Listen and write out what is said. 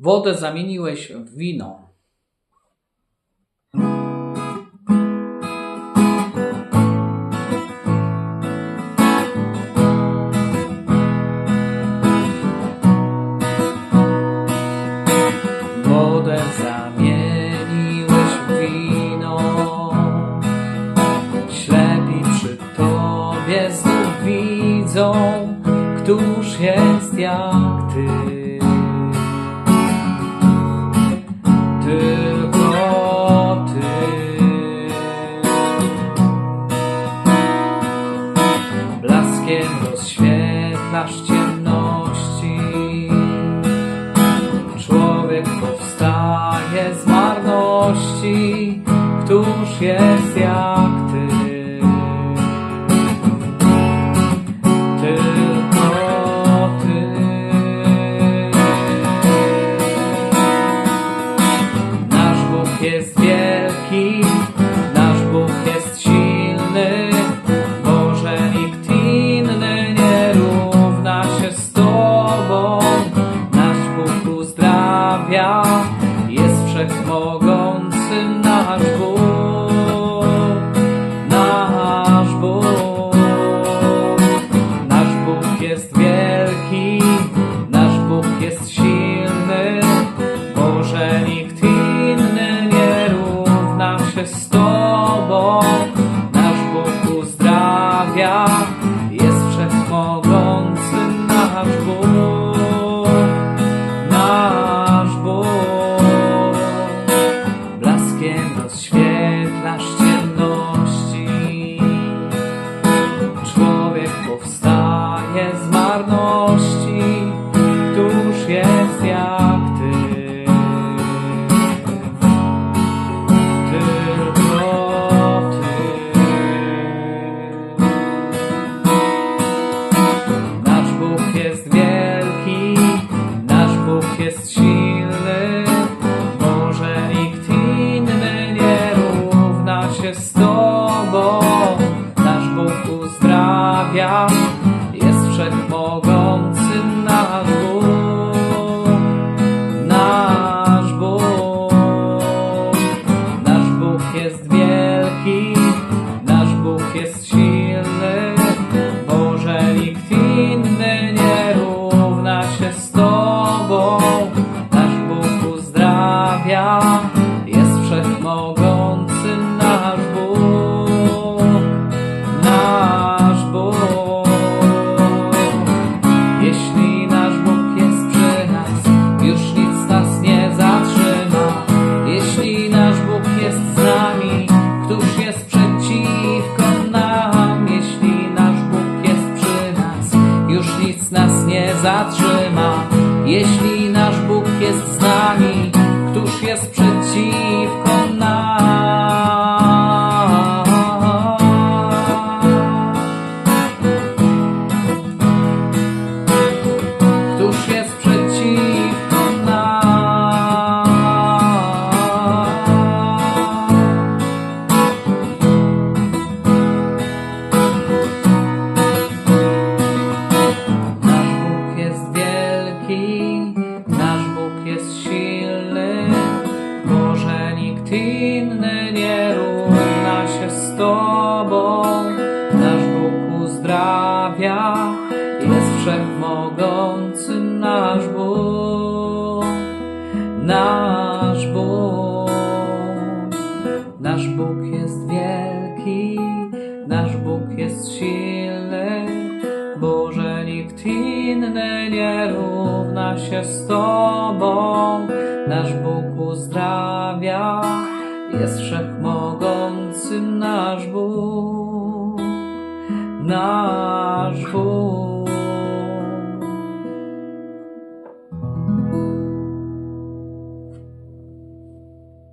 Wodę zamieniłeś w wino. Wodę zamieniłeś w wino. Ślepi któż jest jak ty. Jest jak ty. Tylko ty. Nasz Bóg jest wielki, nasz Bóg jest silny, Boże nikt inny nie równa się z Tobą. Nasz Bóg uzdrawia, jest wszechmogącym nasz Bóg. Się z Tobą. Nasz Bóg uzdrawia, jest wszechmogącym nasz Bóg. Uzdrawia, zatrzyma. Jeśli nasz Bóg jest z nami, któż jest przeciwko Tobą. Nasz Bóg uzdrawia, jest wszechmogącym nasz Bóg. Nasz Bóg, nasz Bóg jest wielki, nasz Bóg jest silny, Boże nikt inny nie równa się z Tobą. Nasz Bóg uzdrawia, jest wszechmogącym nasz Bóg. Nasz Bóg.